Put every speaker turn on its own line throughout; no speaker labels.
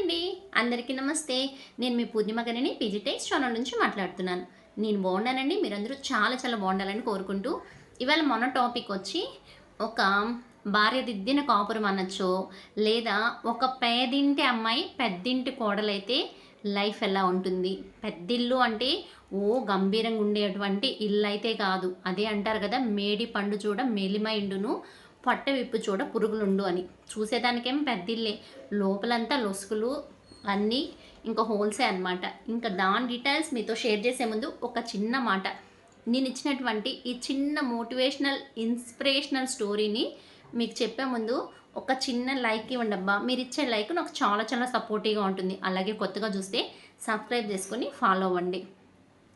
అండి. అందరికీ నమస్తే. నేను మీ పూర్ణిమ గనిని పీజీటెక్స్ ఛానల్ నుంచి మాట్లాడుతున్నాను. నేను బాగున్నానండి. మీరందరూ చాలా చాలా బాగుండాలని కోరుకుంటూ ఇవాళ మన టాపిక్ వచ్చి ఒక భార్య దిద్దిన కాపురం అనొచ్చు లేదా ఒక పేదింటి అమ్మాయి పెద్దింటి కోడలైతే లైఫ్ ఎలా ఉంటుంది? పెద్దిల్లు అంటే ఓ గంభీరంగా ఉండేటువంటి ఇల్లు అయితే కాదు. అదే అంటారు కదా మేడి పండు చూడ మేలిమైండును పొట్ట విప్పు చూడ పురుగులుండు అని. చూసేదానికేం పెద్దిల్లే. లోపలంతా లొసుకులు అన్నీ ఇంకా హోల్సే అనమాట ఇంకా దాని డీటెయిల్స్ మీతో షేర్ చేసే ముందు ఒక చిన్న మాట. నేను ఇచ్చినటువంటి ఈ చిన్న మోటివేషనల్ ఇన్స్పిరేషనల్ స్టోరీని మీకు చెప్పే ముందు ఒక చిన్న లైక్ ఇవ్వండి అబ్బా. మీరు ఇచ్చే లైక్ నాకు చాలా చాలా సపోర్టివ్గా ఉంటుంది. అలాగే కొత్తగా చూస్తే సబ్స్క్రైబ్ చేసుకొని ఫాలో అవ్వండి.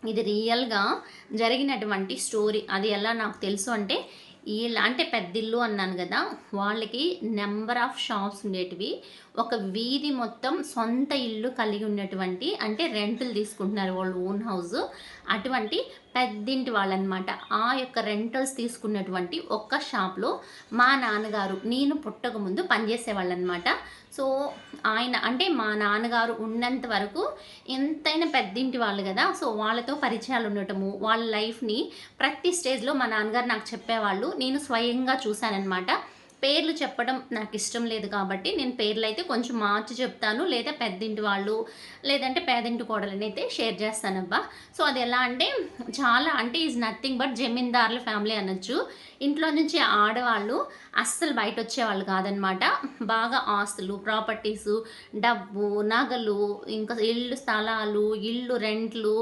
ఇది రియల్గా జరిగినటువంటి స్టోరీ. అది ఎలా నాకు తెలుసు అంటే వీళ్ళ అంటే పెద్దిల్లు అన్నాను కదా వాళ్ళకి నెంబర్ ఆఫ్ షాప్స్ ఉండేటివి. ఒక వీధి మొత్తం సొంత ఇల్లు కలిగి ఉన్నటువంటి అంటే రెంట్లు తీసుకుంటున్నారు వాళ్ళు ఓన్ హౌస్. అటువంటి పెద్దింటి వాళ్ళనమాట. ఆ యొక్క రెంటల్స్ తీసుకున్నటువంటి ఒక్క షాప్లో మా నాన్నగారు నేను పుట్టక ముందు పనిచేసేవాళ్ళనమాట. సో ఆయన అంటే మా నాన్నగారు ఉన్నంత వరకు ఎంతైనా పెద్దింటి వాళ్ళు కదా. సో వాళ్ళతో పరిచయాలు ఉండటము వాళ్ళ లైఫ్ని ప్రతి స్టేజ్లో మా నాన్నగారు నాకు చెప్పేవాళ్ళు. నేను స్వయంగా చూశానన్నమాట పేర్లు చెప్పడం నాకు ఇష్టం లేదు కాబట్టి నేను పేర్లు అయితే కొంచెం మార్చి చెప్తాను. లేదా పెద్దింటి వాళ్ళు లేదంటే పేదింటి కోడలని అయితే షేర్ చేస్తానబ్బా. సో అది ఎలా అంటే చాలా అంటే ఈజ్ నథింగ్ బట్ జమీందారుల ఫ్యామిలీ అనొచ్చు. ఇంట్లో నుంచి ఆడవాళ్ళు అస్సలు బయట వచ్చేవాళ్ళు కాదనమాట. బాగా ఆస్తులు ప్రాపర్టీసు డబ్బు నగలు ఇంకా ఇల్లు స్థలాలు ఇల్లు రెంట్లు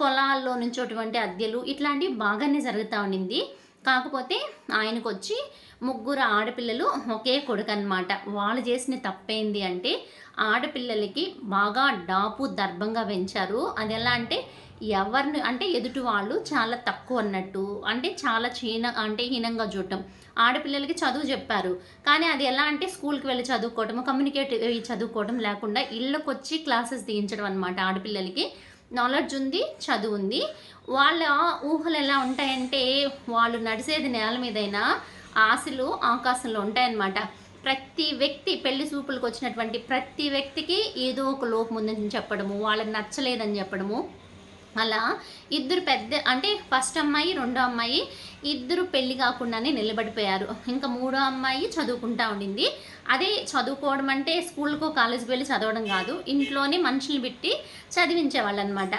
పొలాల్లో నుంచి అటువంటి అద్దెలు ఇట్లాంటివి బాగానే జరుగుతూ ఉండింది. కాకపోతే ఆయనకు వచ్చి ముగ్గురు ఆడపిల్లలు ఒకే కొడుకు అనమాట వాళ్ళు చేసిన తప్పేంది అంటే ఆడపిల్లలకి బాగా డాపు దర్భంగా పెంచారు. అది ఎలా అంటే ఎవరిని అంటే ఎదుటి వాళ్ళు చాలా తక్కువ అన్నట్టు. అంటే చాలా చీన అంటే హీనంగా చూడటం. ఆడపిల్లలకి చదువు చెప్పారు. కానీ అది ఎలా అంటే స్కూల్కి వెళ్ళి చదువుకోవటం కమ్యూనికేట్ చదువుకోవడం లేకుండా ఇళ్ళకొచ్చి క్లాసెస్ తీయించడం అనమాట ఆడపిల్లలకి. నాలెడ్జ్ ఉంది చదువు ఉంది. వాళ్ళ ఊహలు ఎలా ఉంటాయంటే వాళ్ళు నడిచేది నేల మీదైనా ఆశలు ఆకాశంలో ఉంటాయన్నమాట. ప్రతి వ్యక్తి పెళ్ళి చూపులకు వచ్చినటువంటి ప్రతి వ్యక్తికి ఏదో ఒక లోపం ఉందని చెప్పడము వాళ్ళకి నచ్చలేదని చెప్పడము. అలా ఇద్దరు పెద్ద అంటే ఫస్ట్ అమ్మాయి రెండో అమ్మాయి ఇద్దరు పెళ్ళి కాకుండానే నిలబడిపోయారు. ఇంకా మూడో అమ్మాయి చదువుకుంటా ఉండింది. అదే చదువుకోవడం అంటే స్కూల్కో కాలేజీకి వెళ్ళి చదవడం కాదు. ఇంట్లోనే మనుషులు పెట్టి చదివించేవాళ్ళు అనమాట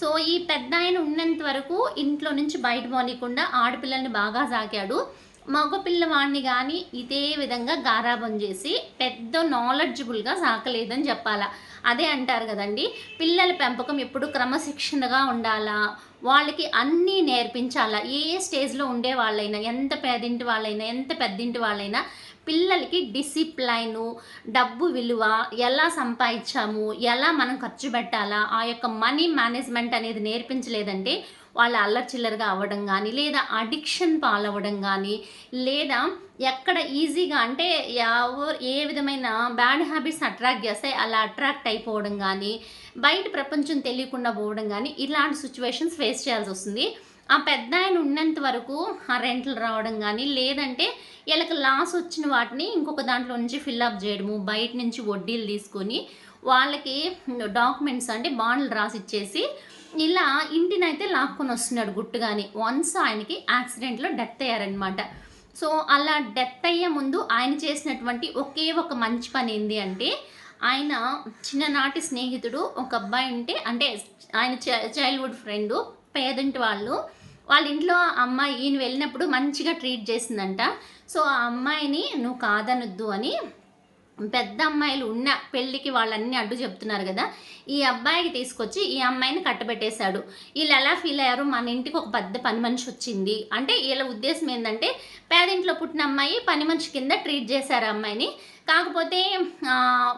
సో ఈ పెద్ద ఆయన ఉన్నంత వరకు ఇంట్లో నుంచి బయట పోనీయకుండా ఆడపిల్లల్ని బాగా సాకాడు. మగపిల్లవాడిని కానీ ఇదే విధంగా గారాబం చేసి పెద్ద నాలెడ్జబుల్గా సాకలేదని చెప్పాలా? అదే అంటారు కదండి. పిల్లల పెంపకం ఎప్పుడు క్రమశిక్షణగా ఉండాలా? వాళ్ళకి అన్నీ నేర్పించాలా? ఏ స్టేజ్లో ఉండే వాళ్ళైనా ఎంత పేదింటి వాళ్ళైనా ఎంత పెద్దింటి వాళ్ళైనా పిల్లలకి డిసిప్లైను డబ్బు విలువ ఎలా సంపాదించాము? ఎలా మనం ఖర్చు పెట్టాలా? ఆ యొక్క మనీ మేనేజ్మెంట్ అనేది నేర్పించలేదంటే వాళ్ళు అల్లచిల్లరగా అవ్వడం కానీ లేదా అడిక్షన్ పాలవ్వడం కానీ లేదా ఎక్కడ ఈజీగా అంటే ఎవరు ఏ విధమైన బ్యాడ్ హ్యాబిట్స్ అట్రాక్ట్ చేస్తాయి అలా అట్రాక్ట్ అయిపోవడం కానీ బయట ప్రపంచం తెలియకుండా పోవడం కానీ ఇలాంటి సిచ్యువేషన్స్ ఫేస్ చేయాల్సి వస్తుంది. ఆ పెద్ద ఆయన ఉన్నంత వరకు ఆ రెంట్లు రావడం కానీ లేదంటే వీళ్ళకి లాస్ వచ్చిన వాటిని ఇంకొక దాంట్లో నుంచి ఫిల్అప్ చేయడము బయట నుంచి వడ్డీలు తీసుకొని వాళ్ళకి డాక్యుమెంట్స్ అంటే బాండ్లు రాసి ఇచ్చేసి ఇలా ఇంటినైతే లాక్కొని వస్తున్నాడు గుట్టుగాని. వన్స్ ఆయనకి యాక్సిడెంట్లో డెత్ అయ్యారనమాట సో అలా డెత్ అయ్యే ముందు ఆయన చేసినటువంటి ఒకే ఒక మంచి పని ఏంటి అంటే ఆయన చిన్ననాటి స్నేహితుడు ఒక అబ్బాయి ఉంటే అంటే ఆయన చైల్డ్హుడ్ ఫ్రెండ్ పేదంటి వాళ్ళు వాళ్ళ ఇంట్లో అమ్మాయి ఈయన వెళ్ళినప్పుడు మంచిగా ట్రీట్ చేసిందంట. సో ఆ అమ్మాయిని నువ్వు కాదనొద్దు అని పెద్ద అమ్మాయిలు ఉన్న పెళ్ళికి వాళ్ళన్నీ అడ్డు చెప్తున్నారు కదా ఈ అబ్బాయికి తీసుకొచ్చి ఈ అమ్మాయిని కట్టబెట్టేశాడు. వీళ్ళు ఎలా ఫీల్ అయ్యారు? మన ఇంటికి ఒక పెద్ద పని మనిషి వచ్చింది. అంటే వీళ్ళ ఉద్దేశం ఏంటంటే పేదింట్లో పుట్టిన అమ్మాయి పని మనిషి కింద ట్రీట్ చేశారు అమ్మాయిని. కాకపోతే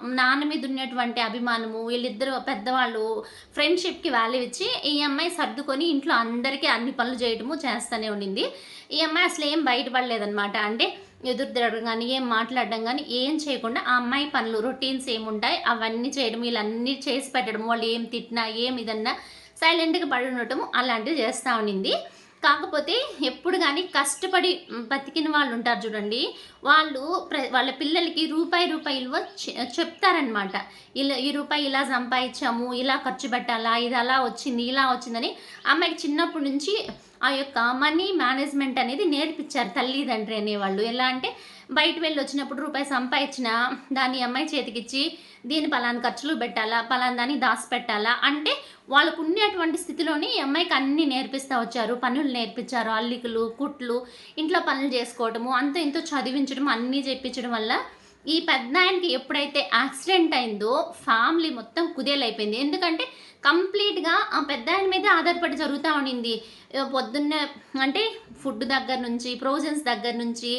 నాన్న మీద ఉన్నటువంటి అభిమానము వీళ్ళిద్దరు పెద్దవాళ్ళు ఫ్రెండ్షిప్కి వాల్యూ ఇచ్చి ఈ అమ్మాయి సర్దుకొని ఇంట్లో అందరికీ అన్ని పనులు చేయడము చేస్తూనే ఉండింది. ఈ అమ్మాయి అసలు ఏం బయటపడలేదనమాట అంటే ఎదురు తిరగడం కానీ ఏం మాట్లాడడం కానీ ఏం చేయకుండా ఆ అమ్మాయి పనులు రొటీన్స్ ఏముంటాయి అవన్నీ చేయడం వీళ్ళన్నీ చేసి పెట్టడం వాళ్ళు ఏం తిట్టినా ఏం ఇదన్నా సైలెంట్గా పడి ఉండటము అలాంటివి చేస్తూ ఉండింది కాకపోతే ఎప్పుడు కానీ కష్టపడి బతికిన వాళ్ళు ఉంటారు చూడండి వాళ్ళు ప్ర వాళ్ళ పిల్లలకి రూపాయి రూపాయి విలువ చె- చెప్తారనమాట ఇలా ఈ రూపాయి ఇలా సంపాదించాము ఇలా ఖర్చు పెట్టాలా ఇది అలా వచ్చింది ఇలా వచ్చిందని అమ్మాయికి చిన్నప్పటి నుంచి ఆ యొక్క మనీ మేనేజ్మెంట్ అనేది నేర్పించారు తల్లిదండ్రి అనేవాళ్ళు. ఎలా అంటే బయట వెళ్ళి వచ్చినప్పుడు రూపాయి సంపాదించిన దాన్ని అమ్మాయి చేతికిచ్చి దీని పలానా ఖర్చులు పెట్టాలా పలానా దాన్ని దాచి పెట్టాలా అంటే వాళ్ళకు ఉండేటువంటి స్థితిలోని ఈ అమ్మాయికి అన్నీ నేర్పిస్తూ వచ్చారు. పనులు నేర్పించారు అల్లికలు కుట్లు ఇంట్లో పనులు చేసుకోవడము అంత ఇంత చదివించడం అన్నీ చెప్పించడం వల్ల ఈ పెద్దాయనకి ఎప్పుడైతే యాక్సిడెంట్ అయిందో ఫ్యామిలీ మొత్తం కుదేలైపోయింది. ఎందుకంటే కంప్లీట్గా ఆ పెద్ద ఆయన మీదే ఆధారపడి జరుగుతూ ఉండింది. పొద్దున్న పొద్దున్నే అంటే ఫుడ్ దగ్గర నుంచి ప్రొవిజన్స్ దగ్గర నుంచి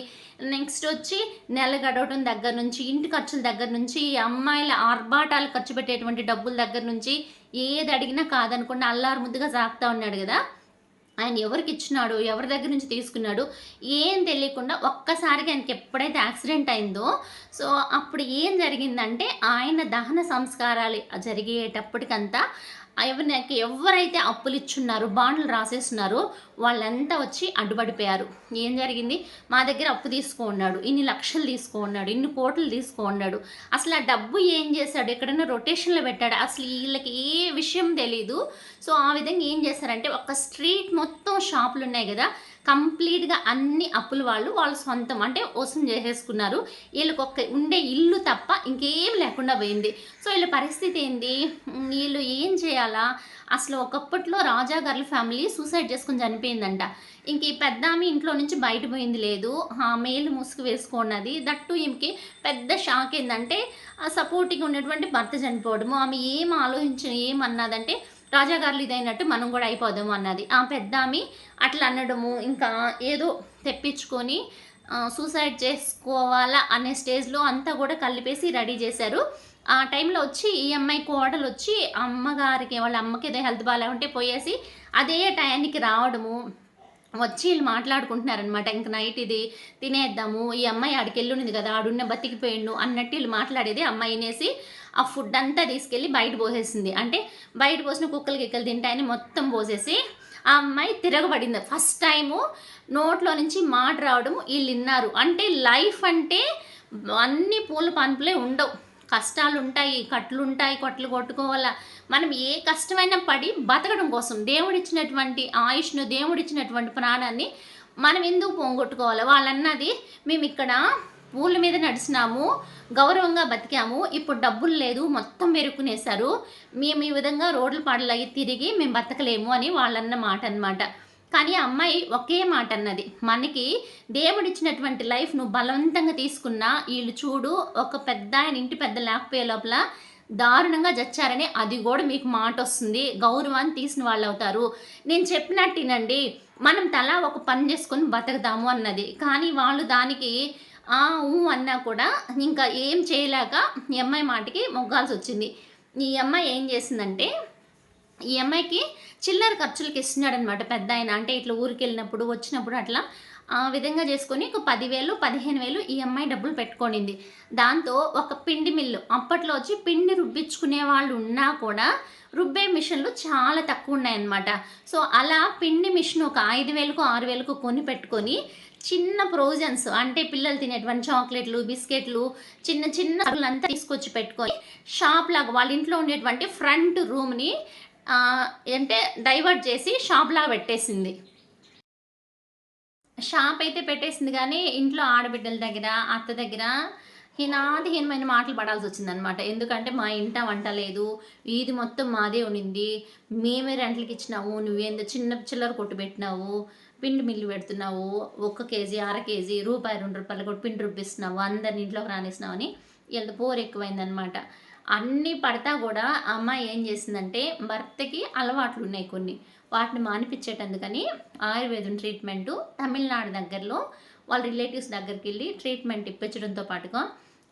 నెక్స్ట్ వచ్చి నెల గడవటం దగ్గర నుంచి ఇంటి ఖర్చుల దగ్గర నుంచి ఈ అమ్మాయిల ఆర్భాటాలు ఖర్చు పెట్టేటువంటి డబ్బుల దగ్గర నుంచి ఏది అడిగినా కాదనుకుండా అల్లారు ముద్దుగా సాగుతూ ఉన్నాడు కదా. ఆయన ఎవరికి ఇచ్చినాడు ఎవరి దగ్గర నుంచి తీసుకున్నాడు ఏం తెలియకుండా ఒక్కసారిగా ఆయనకి ఎప్పుడైతే యాక్సిడెంట్ అయిందో సో అప్పుడు ఏం జరిగిందంటే ఆయన దహన సంస్కారాలు జరిగేటప్పటికంతా ఎవరికి ఎవరైతే అప్పులు ఇచ్చున్నారో బాండ్లు రాసేస్తున్నారో వాళ్ళంతా వచ్చి అడ్డుపడిపోయారు. ఏం జరిగింది? మా దగ్గర అప్పు తీసుకో ఉన్నాడు ఇన్ని లక్షలు తీసుకో ఉన్నాడు ఇన్ని కోట్లు తీసుకో ఉన్నాడు అసలు ఆ డబ్బు ఏం చేశాడు? ఎక్కడైనా రొటేషన్లో పెట్టాడు? అసలు వీళ్ళకి ఏ విషయం తెలీదు. సో ఆ విధంగా ఏం చేశారంటే ఒక స్ట్రీట్ మొత్తం షాపులు ఉన్నాయి కదా కంప్లీట్గా అన్ని అప్పులు వాళ్ళు వాళ్ళు సొంతం అంటే వసం చేసేసుకున్నారు. వీళ్ళకి ఒక్క ఉండే ఇల్లు తప్ప ఇంకేం లేకుండా పోయింది. సో వీళ్ళ పరిస్థితి ఏంది? వీళ్ళు ఏం చేయాలా? అసలు ఒకప్పట్లో రాజా గారి ఫ్యామిలీ సూసైడ్ చేసుకుని చనిపోయిందంట. ఇంక ఈ పెద్ద ఆమె ఇంట్లో నుంచి బయట పోయింది లేదు. ఆ మేలు ముసుగు వేసుకున్నది దట్టు ఈమెకి పెద్ద షాక్ ఏంటంటే ఆ సపోర్టింగ్ ఉన్నటువంటి భర్త చనిపోవడము. ఆమె ఏం ఆలోచించి ఏమన్నదంటే రాజాగారులు ఇదైనట్టు మనం కూడా అయిపోదాము అన్నది. ఆ పెద్ద ఆమె అట్లా అనడము ఇంకా ఏదో తెప్పించుకొని సూసైడ్ చేసుకోవాలా అనే స్టేజ్లో అంతా కూడా కలిపేసి రెడీ చేశారు. ఆ టైంలో వచ్చి ఈ అమ్మాయి కోడలు వచ్చి అమ్మగారికి వాళ్ళ అమ్మకి ఏదో హెల్త్ బాగాలేకుంటే పోయేసి అదే టయానికి రావడము వచ్చి వీళ్ళు మాట్లాడుకుంటున్నారనమాట ఇంక నైట్ ఇది తినేద్దాము ఈ అమ్మాయి ఆడికి వెళ్ళుంది కదా ఆడున్న బతికిపోయిండు అన్నట్టు వీళ్ళు మాట్లాడేది అమ్మాయి వినేసి ఆ ఫుడ్ అంతా తీసుకెళ్ళి బయట పోసేసింది. అంటే బయట పోసిన కుక్కలు గిక్కలు తింటాయని మొత్తం పోసేసి ఆ అమ్మాయి తిరగబడింది. ఫస్ట్ టైము నోట్లో నుంచి మాట రావడం వీళ్ళు విన్నారు. అంటే లైఫ్ అంటే అన్ని పూల పంపులే ఉండవు. కష్టాలు ఉంటాయి కట్లు ఉంటాయి కొట్లు కొట్టుకోవాలా. మనం ఏ కష్టమైనా పడి బతకడం కోసం దేవుడిచ్చినటువంటి ఆయుష్ను దేవుడిచ్చినటువంటి ప్రాణాన్ని మనం ఎందుకు పోగొట్టుకోవాలి? వాళ్ళన్నది మేము ఇక్కడ పూల మీద నడిచినాము గౌరవంగా బతికాము. ఇప్పుడు డబ్బులు లేదు మొత్తం పెరుక్కునేశారు మేము ఈ విధంగా రోడ్ల పాడలకి తిరిగి మేము బతకలేము అని వాళ్ళన్న మాట అన్నమాట కానీ ఆ అమ్మాయి ఒకే మాట అన్నది మనకి దేవుడిచ్చినటువంటి లైఫ్ నువ్వు బలవంతంగా తీసుకున్నా వీళ్ళు చూడు ఒక పెద్ద ఆయన ఇంటి పెద్ద లేకపోయే లోపల దారుణంగా చచ్చారని అది కూడా మీకు మాట వస్తుంది. గౌరవాన్ని తీసిన వాళ్ళు అవుతారు. నేను చెప్పినట్టునండి మనం తలా ఒక పని చేసుకొని బతకదాము అన్నది. కానీ వాళ్ళు దానికి ఆ ఊ అన్నా కూడా ఇంకా ఏం చేయలేక ఈ అమ్మాయి మాటకి మొగ్గాల్సి వచ్చింది ఈ అమ్మాయి ఏం చేసిందంటే ఈ అమ్మాయికి చిల్లర ఖర్చులకి ఇస్తున్నాడు అనమాట పెద్ద ఆయన. అంటే ఇట్లా ఊరికి వెళ్ళినప్పుడు వచ్చినప్పుడు అట్లా ఆ విధంగా చేసుకొని ఒక పదివేలు పదిహేను వేలు ఈ అమ్మాయి డబ్బులు పెట్టుకొనింది. దాంతో ఒక పిండి మిల్లు అప్పట్లో వచ్చి పిండి రుబ్బించుకునే వాళ్ళు ఉన్నా కూడా రుబ్బే మిషన్లు చాలా తక్కువ ఉన్నాయన్నమాట. సో అలా పిండి మిషన్ ఒక ఐదు వేలకు ఆరు వేలకు కొని పెట్టుకొని చిన్న ప్రోజన్స్ అంటే పిల్లలు తినేటువంటి చాక్లెట్లు బిస్కెట్లు చిన్న చిన్న అంతా తీసుకొచ్చి పెట్టుకొని షాప్ లాగా వాళ్ళ ఇంట్లో ఉండేటువంటి ఫ్రంట్ రూమ్ని అంటే డైవర్ట్ చేసి షాప్ లాగా పెట్టేసింది. షాప్ అయితే పెట్టేసింది కానీ ఇంట్లో ఆడబిడ్డల దగ్గర అత్త దగ్గర హీనాదిహీనమైన మాటలు పడాల్సి వచ్చిందనమాట ఎందుకంటే మా ఇంట వంట లేదు వీధి మొత్తం మాదే ఉనింది మేమే రెంట్లకి ఇచ్చినాము నువ్వేందో చిన్న చిల్లర కొట్టు పెట్టినావు పిండి మిల్లు పెడుతున్నావు ఒక్క కేజీ అర కేజీ రూపాయి రెండు రూపాయలు కూడా పిండి రుబ్బిస్తున్నావు అందరిని ఇంట్లోకి రానిస్తున్నావు అని వీళ్ళది పోరు ఎక్కువైందనమాట అన్నీ పడతా కూడా అమ్మాయి ఏం చేసిందంటే భర్తకి అలవాట్లు ఉన్నాయి కొన్ని. వాటిని మానిపించేటందుకని ఆయుర్వేదం ట్రీట్మెంటు తమిళనాడు దగ్గరలో వాళ్ళ రిలేటివ్స్ దగ్గరికి వెళ్ళి ట్రీట్మెంట్ ఇప్పించడంతో పాటుగా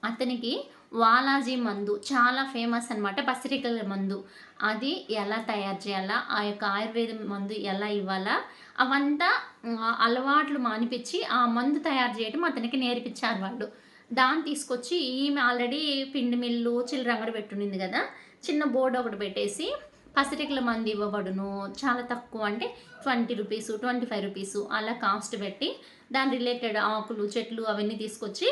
అతనికి వాలాజీ మందు చాలా ఫేమస్ అనమాట పసిరికల మందు. అది ఎలా తయారు చేయాలా ఆ యొక్క ఆయుర్వేదం మందు ఎలా ఇవ్వాలా అవంతా అలవాట్లు మానిపించి ఆ మందు తయారు చేయడం అతనికి నేర్పించారు వాళ్ళు. దాన్ని తీసుకొచ్చి ఈమె ఆల్రెడీ పిండి మిల్లు చిల్లరంగడి పెట్టునింది కదా చిన్న బోర్డు ఒకటి పెట్టేసి పసిరికల మంది ఇవ్వబడును చాలా తక్కువ అంటే twenty rupees twenty five rupees అలా కాస్ట్ పెట్టి దాని రిలేటెడ్ ఆకులు చెట్లు అవన్నీ తీసుకొచ్చి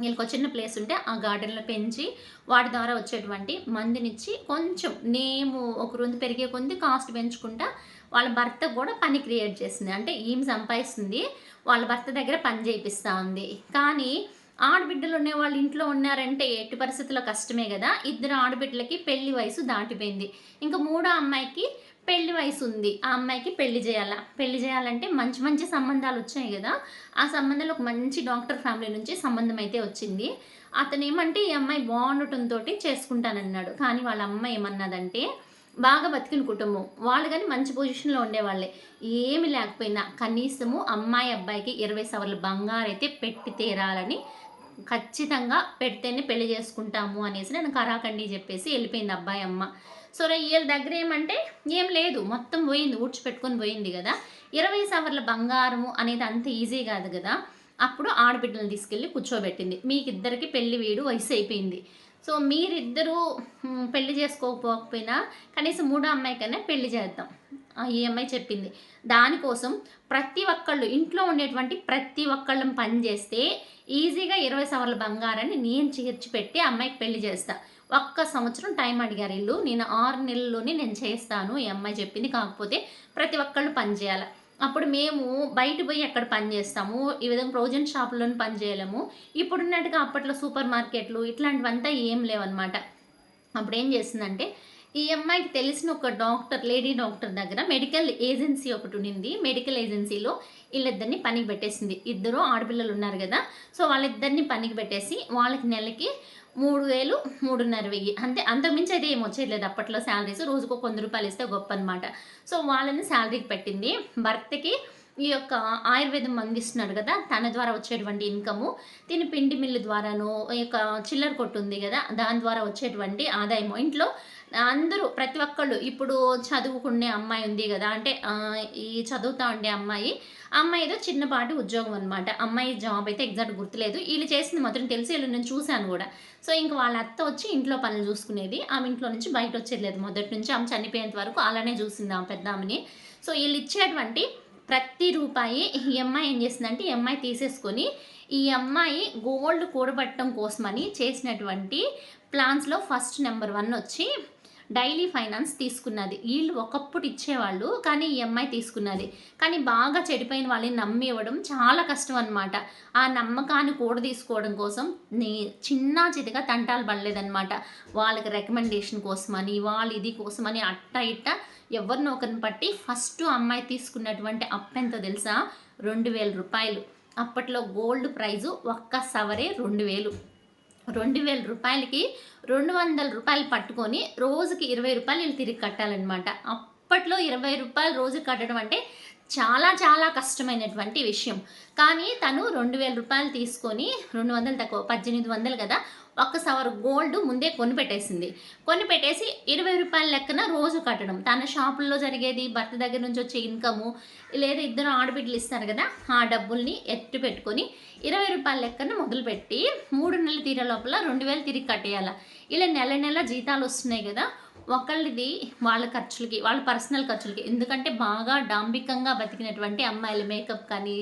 వీళ్ళకి ఒక చిన్న ప్లేస్ ఉంటే ఆ గార్డెన్లో పెంచి వాటి ద్వారా వచ్చేటువంటి మందినిచ్చి కొంచెం నేము ఒక రోజు పెరిగే కొంది కాస్ట్ పెంచుకుంటా వాళ్ళ భర్త కూడా పని క్రియేట్ చేసింది. అంటే ఈమె సంపాదిస్తుంది వాళ్ళ భర్త దగ్గర పని చేయిస్తూ ఉంది. కానీ ఆడబిడ్డలు ఉన్న వాళ్ళు ఇంట్లో ఉన్నారంటే ఎట్టి పరిస్థితుల్లో కష్టమే కదా. ఇద్దరు ఆడబిడ్డలకి పెళ్ళి వయసు దాటిపోయింది. ఇంకా మూడో అమ్మాయికి పెళ్ళి వయసు ఉంది ఆ అమ్మాయికి పెళ్ళి చేయాలా? పెళ్ళి చేయాలంటే మంచి మంచి సంబంధాలు వచ్చాయి కదా ఆ సంబంధంలో ఒక మంచి డాక్టర్ ఫ్యామిలీ నుంచి సంబంధం అయితే వచ్చింది. అతను ఏమంటే ఈ అమ్మాయి బాగుండటంతో చేసుకుంటానన్నాడు. కానీ వాళ్ళ అమ్మాయి ఏమన్నదంటే బాగా బతికిన కుటుంబం. వాళ్ళు కానీ మంచి పొజిషన్లో ఉండేవాళ్ళే. ఏమి లేకపోయినా కనీసము అమ్మాయి అబ్బాయికి ఇరవై సవర్ల బంగారు అయితే పెట్టి తీరాలని ఖచ్చితంగా పెడితేనే పెళ్ళి చేసుకుంటాము అనేసి నేను కరాకండి చెప్పేసి వెళ్ళిపోయింది అబ్బాయి అమ్మ. సో వీళ్ళ దగ్గర ఏమంటే ఏం లేదు మొత్తం పోయింది ఊడ్చిపెట్టుకొని పోయింది కదా. ఇరవై సవర్ల బంగారము అనేది అంత ఈజీ కాదు కదా. అప్పుడు ఆడబిడ్డలను తీసుకెళ్ళి కూర్చోబెట్టింది. మీకు ఇద్దరికి పెళ్ళి వీడు వయసు అయిపోయింది. సో మీరిద్దరూ పెళ్ళి చేసుకోకపోకపోయినా కనీసం మూడో అమ్మాయికైనా పెళ్ళి చేద్దాం. ఆ, ఈ అమ్మాయి చెప్పింది. దానికోసం ప్రతి ఒక్కళ్ళు ఇంట్లో ఉండేటువంటి ప్రతి ఒక్కళ్ళం పని చేస్తే ఈజీగా ఇరవై సవర్ల బంగారాన్ని నేను చేర్చి పెట్టి అమ్మాయికి పెళ్ళి చేస్తాను ఒక్క సంవత్సరం టైం అడిగారు వీళ్ళు. నేను ఆరు నెలల్లోనే నేను చేస్తాను ఈ అమ్మాయి చెప్పింది. కాకపోతే ప్రతి ఒక్కళ్ళు పనిచేయాలి అప్పుడు మేము బయట పోయి ఎక్కడ పని చేస్తాము? ఈ విధంగా ప్రొవిజన్ షాపులను పని చేయలేము. ఇప్పుడున్నట్టుగా అప్పట్లో సూపర్ మార్కెట్లు ఇట్లాంటివంతా ఏం లేవన్నమాట. అప్పుడు ఏం చేసిందంటే ఈ అమ్మాయికి తెలిసిన ఒక డాక్టర్ లేడీ డాక్టర్ దగ్గర మెడికల్ ఏజెన్సీ ఒకటి ఉండింది. మెడికల్ ఏజెన్సీలో వీళ్ళిద్దరిని పనికి పెట్టేసింది. ఇద్దరు ఆడపిల్లలు ఉన్నారు కదా. సో వాళ్ళిద్దరిని పనికి పెట్టేసి వాళ్ళకి నెలకి మూడు వేలు మూడున్నర వెయ్యి. అంతే అంతకుమించి అయితే ఏం వచ్చేయలేదు అప్పట్లో శాలరీస్. రోజుకు కొంత రూపాయలు ఇస్తే గొప్ప అనమాట సో వాళ్ళని శాలరీకి పెట్టింది. భర్తకి ఈ యొక్క ఆయుర్వేదం అందిస్తున్నాడు కదా. తన ద్వారా వచ్చేటువంటి ఇన్కము తిని పిండి మిల్లు ద్వారాను ఈ యొక్క చిల్లర కొట్టు ఉంది కదా. దాని ద్వారా వచ్చేటువంటి ఆదాయము. ఇంట్లో అందరూ ప్రతి ఒక్కళ్ళు ఇప్పుడు చదువుకునే అమ్మాయి ఉంది కదా అంటే ఈ చదువుతా ఉండే అమ్మాయి అమ్మాయి ఏదో చిన్నపాటి ఉద్యోగం అనమాట అమ్మాయి జాబ్ అయితే ఎగ్జాక్ట్ గుర్తులేదు. వీళ్ళు చేసింది మాత్రం తెలిసి వీళ్ళు నేను చూశాను కూడా. సో ఇంక వాళ్ళ అత్త వచ్చి ఇంట్లో పనులు చూసుకునేది. ఆమె ఇంట్లో నుంచి బయట వచ్చేది లేదు మొదటి నుంచి. ఆమె చనిపోయేంత వరకు అలానే చూసింది ఆమె పెద్ద ఆమెని. సో వీళ్ళు ఇచ్చేటువంటి ప్రతి రూపాయి ఈ అమ్మాయి ఏం చేసిందంటే ఈ అమ్మాయి తీసేసుకొని ఈ అమ్మాయి గోల్డ్ కూడబట్టడం కోసమని చేసినటువంటి ప్లాన్స్లో ఫస్ట్ నెంబర్ వన్ వచ్చి డైలీ ఫైనాన్స్ తీసుకున్నది. వీళ్ళు ఒకప్పుడు ఇచ్చేవాళ్ళు కానీ ఈ అమ్మాయి తీసుకున్నది. కానీ బాగా చెడిపోయిన వాళ్ళని నమ్మి ఇవ్వడం చాలా కష్టం అనమాట ఆ నమ్మకాన్ని కూడా తీసుకోవడం కోసం నీ చిన్న చితిగా తంటాలు పడలేదనమాట వాళ్ళకి రికమెండేషన్ కోసమని వాళ్ళు ఇది కోసమని అట్ట ఇట్ట ఎవరినో ఒకరిని పట్టి ఫస్ట్ అమ్మాయి తీసుకున్నటువంటి అప్పెంతో తెలుసా? రెండు వేల రూపాయలు. అప్పట్లో గోల్డ్ ప్రైజు ఒక్క సవరే రెండు వేలు. రెండు వేల రూపాయలకి రెండు వందల రూపాయలు పట్టుకొని రోజుకి ఇరవై రూపాయలు వీళ్ళు తిరిగి కట్టాలన్నమాట. అప్పట్లో ఇరవై రూపాయలు రోజు కట్టడం అంటే చాలా చాలా కష్టమైనటువంటి విషయం. కానీ తను రెండు వేల రూపాయలు తీసుకొని రెండు వందలు తక్కువ పద్దెనిమిది వందలు కదా ఒక్క సవర్ గోల్డ్ ముందే కొని పెట్టేసింది. కొని పెట్టేసి ఇరవై రూపాయల లెక్కన రోజు కట్టడం. తన షాపుల్లో జరిగేది భర్త దగ్గర నుంచి వచ్చే ఇన్కము లేదా ఇద్దరు ఆడబిడ్డలు ఇస్తారు కదా ఆ డబ్బుల్ని ఎత్తి పెట్టుకొని ఇరవై రూపాయల లెక్కన మొదలుపెట్టి మూడు నెలలు తీరే లోపల రెండు వేలు తిరిగి కట్టేయాల. ఇలా నెల నెల జీతాలు వస్తున్నాయి కదా ఒకళ్ళది వాళ్ళ ఖర్చులకి వాళ్ళ పర్సనల్ ఖర్చులకి. ఎందుకంటే బాగా డాంబికంగా బతికినటువంటి అమ్మాయిలు మేకప్ కానీ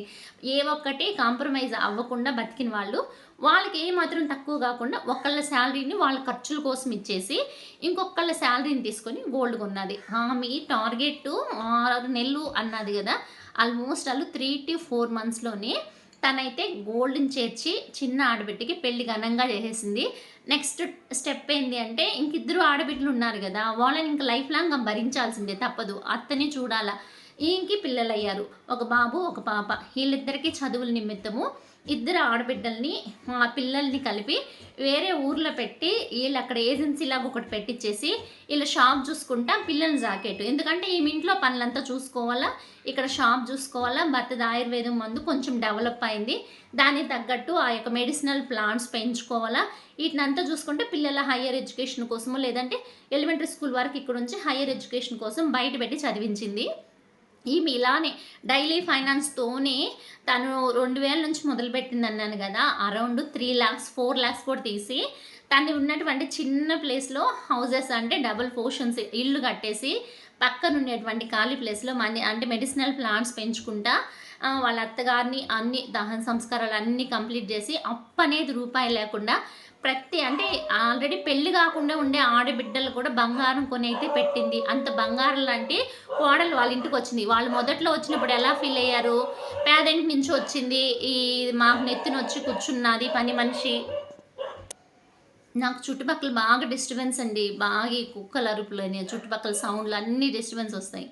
ఏ ఒక్కటి కాంప్రమైజ్ అవ్వకుండా బతికిన వాళ్ళు వాళ్ళకి ఏమాత్రం తక్కువ కాకుండా ఒకళ్ళ శాలరీని వాళ్ళ ఖర్చుల కోసం ఇచ్చేసి ఇంకొకళ్ళ శాలరీని తీసుకొని గోల్డ్ కొన్నది. ఆమె టార్గెట్ ఆరు నెలలు అన్నది కదా ఆల్మోస్ట్ వాళ్ళు త్రీ టు ఫోర్ మంత్స్లోనే తనైతే గోల్డ్ని చేర్చి చిన్న ఆడబిడ్డకి పెళ్ళి ఘనంగా చేసేసింది. నెక్స్ట్ స్టెప్ ఏంటి అంటే ఇంకిద్దరు ఆడబిడ్డలు ఉన్నారు కదా వాళ్ళని ఇంకా లైఫ్ లాంగ్ భరించాల్సిందే తప్పదు. అత్తని చూడాలా. ఈయనకి పిల్లలయ్యారు. ఒక బాబు ఒక పాప. వీళ్ళిద్దరికీ చదువుల నిమిత్తము ఇద్దరు ఆడబిడ్డల్ని ఆ పిల్లల్ని కలిపి వేరే ఊర్లో పెట్టి వీళ్ళు అక్కడ ఏజెన్సీ లాగా ఒకటి పెట్టించేసి వీళ్ళు షాప్ చూసుకుంటా పిల్లల్ని జాకెట్ ఎందుకంటే ఈ ఇంట్లో పనులంతా చూసుకోవాలా ఇక్కడ షాప్ చూసుకోవాలా భర్తది ఆయుర్వేదం మందు కొంచెం డెవలప్ అయింది. దానికి తగ్గట్టు ఆ యొక్క మెడిసినల్ ప్లాంట్స్ పెంచుకోవాలా వీటినంతా చూసుకుంటే పిల్లల హయ్యర్ ఎడ్యుకేషన్ కోసమో లేదంటే ఎలిమెంటరీ స్కూల్ వరకు ఇక్కడ నుంచి హయ్యర్ ఎడ్యుకేషన్ కోసం బయట పెట్టి చదివించింది. ఈమె ఇలానే డైలీ ఫైనాన్స్తోనే తను రెండు వేల నుంచి మొదలుపెట్టింది అన్నాను కదా around three lakhs four lakhs కూడా తీసి తను ఉన్నటువంటి చిన్న ప్లేస్లో హౌజెస్ అంటే డబుల్ పోర్షన్స్ ఇల్లు కట్టేసి పక్కన ఉండేటువంటి ఖాళీ ప్లేస్లో మన అంటే మెడిసినల్ ప్లాంట్స్ పెంచుకుంటా వాళ్ళ అత్తగారిని అన్ని దహన సంస్కారాలు అన్నీ కంప్లీట్ చేసి అప్పనేది రూపాయి లేకుండా ప్రతి అంటే ఆల్రెడీ పెళ్ళి కాకుండా ఉండే ఆడబిడ్డలు కూడా బంగారం కొని అయితే పెట్టింది. అంత బంగారం లాంటి కోడలు వాళ్ళ ఇంటికి వచ్చింది. వాళ్ళు మొదట్లో వచ్చినప్పుడు ఎలా ఫీల్ అయ్యారు? పేదంటి నుంచి వచ్చింది. ఈ మాకు నెత్తిన వచ్చి కూర్చున్నది పని మనిషి. నాకు చుట్టుపక్కల బాగా డిస్టర్బెన్స్ అండి. బాగా కుక్కల అరుపులు అని చుట్టుపక్కల సౌండ్లు అన్నీ డిస్టర్బెన్స్ వస్తాయి.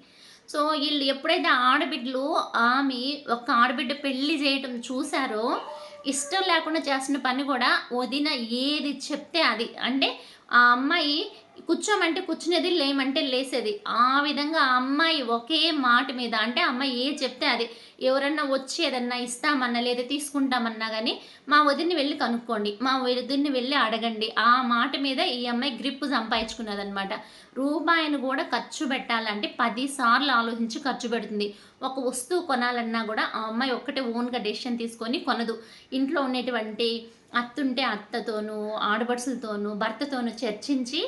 సో వీళ్ళు ఎప్పుడైతే ఆడబిడ్డలు ఆమె ఒక ఆడబిడ్డ పెళ్ళి చేయటం చూసారో ఇష్టం లేకుండా చేసిన పని కూడా వదిన ఏది చెప్తే అది. అంటే ఆ అమ్మాయి కూర్చోమంటే కూర్చునేది లేమంటే లేసేది. ఆ విధంగా ఆ అమ్మాయి ఒకే మాట మీద అంటే అమ్మాయి ఏ చెప్తే అది. ఎవరన్నా వచ్చి ఏదన్నా ఇస్తామన్నా లేదా తీసుకుంటామన్నా కానీ మా వదిన్ని వెళ్ళి కనుక్కోండి. మా వదిన్ని వెళ్ళి అడగండి. ఆ మాట మీద ఈ అమ్మాయి గ్రిప్ సంపాదించుకున్నదనమాట రూపాయిని కూడా ఖర్చు పెట్టాలంటే పదిసార్లు ఆలోచించి ఖర్చు పెడుతుంది. ఒక వస్తువు కొనాలన్నా కూడా ఆ అమ్మాయి ఒక్కటే ఓన్గా డెసిషన్ తీసుకొని కొనదు. ఇంట్లో ఉండేటువంటి అత్తుంటే అత్తతోనూ ఆడపడుసులతోనూ భర్తతోనూ చర్చించి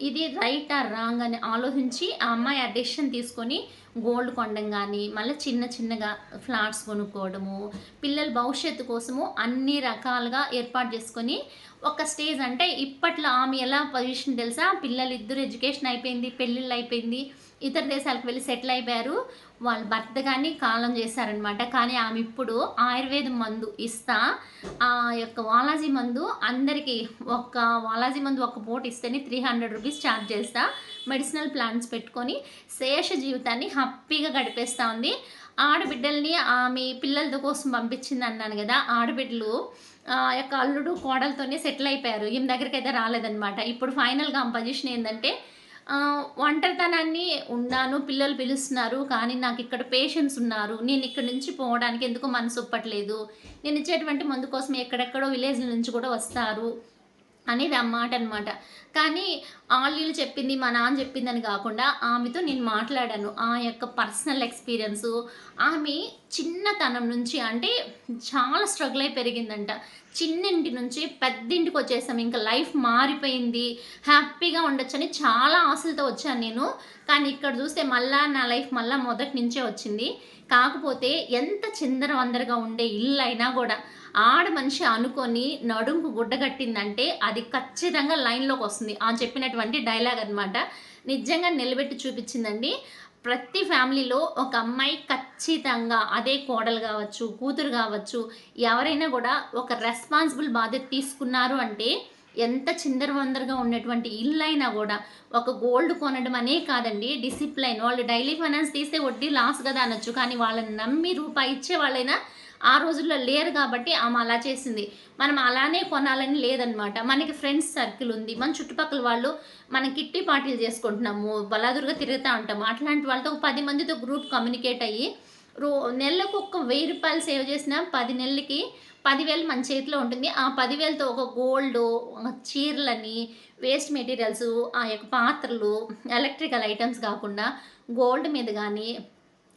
ఇది రైట్ ఆర్ రాంగ్ అని ఆలోచించి ఆ అమ్మాయి ఆ డెసిషన్ తీసుకొని గోల్డ్ కొనడం కానీ మళ్ళీ చిన్న చిన్నగా ఫ్లాట్స్ కొనుక్కోవడము పిల్లల భవిష్యత్తు కోసము అన్ని రకాలుగా ఏర్పాటు చేసుకొని ఒక స్టేజ్ అంటే ఇప్పట్లో ఆమె ఎలా పొజిషన్ తెలుసా? పిల్లలు ఇద్దరు ఎడ్యుకేషన్ అయిపోయింది పెళ్ళిళ్ళు అయిపోయింది ఇతర దేశాలకు వెళ్ళి సెటిల్ అయిపోయారు. వాళ్ళ భర్త కానీ కాలం చేశారనమాట కానీ ఆమె ఇప్పుడు ఆయుర్వేదం మందు ఇస్తా. ఆ యొక్క వాలాజీ మందు అందరికీ ఒక వాలాజీ మందు ఒక పూట ఇస్తేనే త్రీ హండ్రెడ్ రూపీస్ ఛార్జ్ చేస్తా. మెడిసినల్ ప్లాన్స్ పెట్టుకొని శేష జీవితాన్ని హ్యాపీగా గడిపేస్తూ ఉంది. ఆడబిడ్డల్ని ఆమె పిల్లలతో కోసం పంపించింది అన్నాను కదా ఆడబిడ్డలు ఆ యొక్క అల్లుడు కోడలతోనే సెటిల్ అయిపోయారు. ఈమె దగ్గరికి అయితే రాలేదనమాట ఇప్పుడు ఫైనల్గా ఆమె పొజిషన్ ఏంటంటే ఒంటరితనాన్ని ఉన్నాను పిల్లలు పిలుస్తున్నారు కానీ నాకు ఇక్కడ పేషెంట్స్ ఉన్నారు. నేను ఇక్కడ నుంచి పోవడానికి ఎందుకు మనసు ఒప్పట్లేదు? నేను ఇచ్చేటువంటి మందు కోసం ఎక్కడెక్కడో విలేజ్ నుంచి కూడా వస్తారు. అనేది ఆ మాట అనమాట కానీ ఆళ్ళు చెప్పింది మా నాన్న చెప్పిందని కాకుండా ఆమెతో నేను మాట్లాడాను. ఆ యొక్క పర్సనల్ ఎక్స్పీరియన్స్ ఆమె చిన్నతనం నుంచి అంటే చాలా స్ట్రగుల్ అయి పెరిగిందంట. చిన్నింటి నుంచి పెద్దింటికి వచ్చేసాం. ఇంకా లైఫ్ మారిపోయింది. హ్యాపీగా ఉండొచ్చని చాలా ఆశలతో వచ్చాను నేను. కానీ ఇక్కడ చూస్తే మళ్ళా నా లైఫ్ మళ్ళీ మొదటి నుంచే వచ్చింది. కాకపోతే ఎంత చిందరవందరగా ఉండే ఇల్లు అయినా కూడా ఆడ మనిషి అనుకొని నడుంకు గుడ్డ కట్టిందంటే అది ఖచ్చితంగా లైన్లోకి వస్తుంది. ఆ చెప్పినటువంటి డైలాగ్ అన్నమాట. నిజంగా నిలబెట్టి చూపించిందండి. ప్రతి ఫ్యామిలీలో ఒక అమ్మాయి ఖచ్చితంగా అదే కోడలు కావచ్చు కూతురు కావచ్చు ఎవరైనా కూడా ఒక రెస్పాన్సిబుల్ బాధ్యత తీసుకున్నారు అంటే ఎంత చిందరవందరగా ఉన్నటువంటి ఇల్లు అయినా కూడా ఒక గోల్డ్ కొనడం అనే కాదండి డిసిప్లైన్ వాళ్ళు డైలీ ఫైనాన్స్ తీస్తే వడ్డీ లాస్ కదా అనొచ్చు. కానీ వాళ్ళని నమ్మి రూపాయి ఇచ్చే వాళ్ళైనా ఆ రోజుల్లో లేరు కాబట్టి ఆమె అలా చేసింది. మనం అలానే కొనాలని లేదనమాట. మనకి ఫ్రెండ్స్ సర్కిల్ ఉంది. మన చుట్టుపక్కల వాళ్ళు మనం కిట్టి పార్టీలు చేసుకుంటున్నాము. బలాదురుగా తిరుగుతూ ఉంటాము. అట్లాంటి వాళ్ళతో ఒక పది మందితో గ్రూప్ కమ్యూనికేట్ అయ్యి రో నెలకు ఒక వెయ్యి రూపాయలు సేవ్ చేసిన పది నెలలకి పదివేలు మన చేతిలో ఉంటుంది. ఆ పదివేలతో ఒక గోల్డ్ చీరలని వేస్ట్ మెటీరియల్స్ ఆ యొక్క పాత్రలు ఎలక్ట్రికల్ ఐటమ్స్ కాకుండా గోల్డ్ మీద కానీ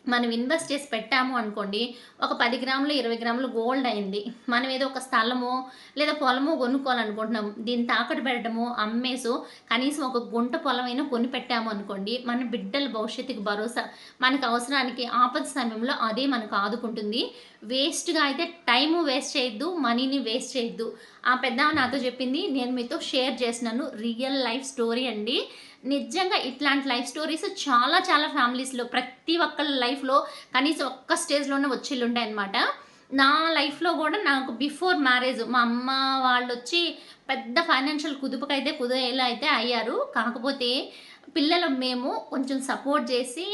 మనం ఇన్వెస్ట్ చేసి పెట్టాము అనుకోండి ఒక పది గ్రాములు ఇరవై గ్రాములు గోల్డ్ అయింది. మనం ఏదో ఒక స్థలమో లేదా పొలమో కొనుక్కోవాలనుకుంటున్నాం. దీన్ని తాకట్టు పెట్టడము అమ్మేసో కనీసం ఒక గుంట పొలమైనా కొని పెట్టాము అనుకోండి మన బిడ్డల భవిష్యత్తుకి భరోసా మనకు అవసరానికి ఆపద సమయంలో అదే మనకు ఆదుకుంటుంది. వేస్ట్గా అయితే టైము వేస్ట్ చేయొద్దు మనీని వేస్ట్ చేయొద్దు. ఆ పెద్ద నాతో చెప్పింది నేను మీతో షేర్ చేసినాను రియల్ లైఫ్ స్టోరీ అండి. నిజంగా ఇట్లాంటి లైఫ్ స్టోరీస్ చాలా చాలా ఫ్యామిలీస్లో ప్రతి ఒక్కళ్ళ లైఫ్లో కనీసం ఒక్క స్టేజ్లోనే వచ్చేళ్ళు ఉంటాయన్నమాట. నా లైఫ్లో కూడా నాకు బిఫోర్ మ్యారేజ్ మా అమ్మ వాళ్ళు వచ్చి పెద్ద ఫైనాన్షియల్ కుదుపుకైతే కుదేలా అయితే అయ్యారు. కాకపోతే పిల్లలు మేము కొంచెం సపోర్ట్ చేసి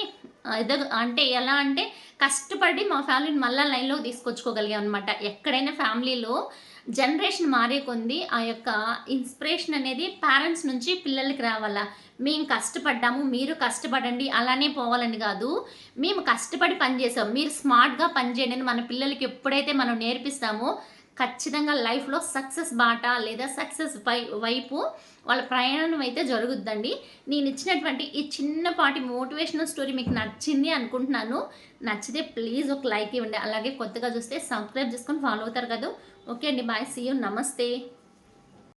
ఎద అంటే ఎలా అంటే కష్టపడి మా ఫ్యామిలీని మళ్ళీ లైన్లోకి తీసుకొచ్చుకోగలిగాం అనమాట ఎక్కడైనా ఫ్యామిలీలో జనరేషన్ మారే కొంది ఆ యొక్క ఇన్స్పిరేషన్ అనేది పేరెంట్స్ నుంచి పిల్లలకి రావాలా. మేము కష్టపడ్డాము మీరు కష్టపడండి అలానే పోవాలని కాదు. మేము కష్టపడి పనిచేసాం మీరు స్మార్ట్గా పనిచేయండి అని మన పిల్లలకి ఎప్పుడైతే మనం నేర్పిస్తామో ఖచ్చితంగా లైఫ్లో సక్సెస్ బాట లేదా సక్సెస్ వై వైపు వాళ్ళ ప్రయాణం అయితే జరుగుద్దండి. నేను ఇచ్చినటువంటి ఈ చిన్నపాటి మోటివేషనల్ స్టోరీ మీకు నచ్చింది అనుకుంటున్నాను. నచ్చితే ప్లీజ్ ఒక లైక్ ఇవ్వండి. అలాగే కొత్తగా చూస్తే సబ్స్క్రైబ్ చేసుకొని ఫాలో అవుతారు కదా. ఓకే అండి బాయ్. సీ యూ నమస్తే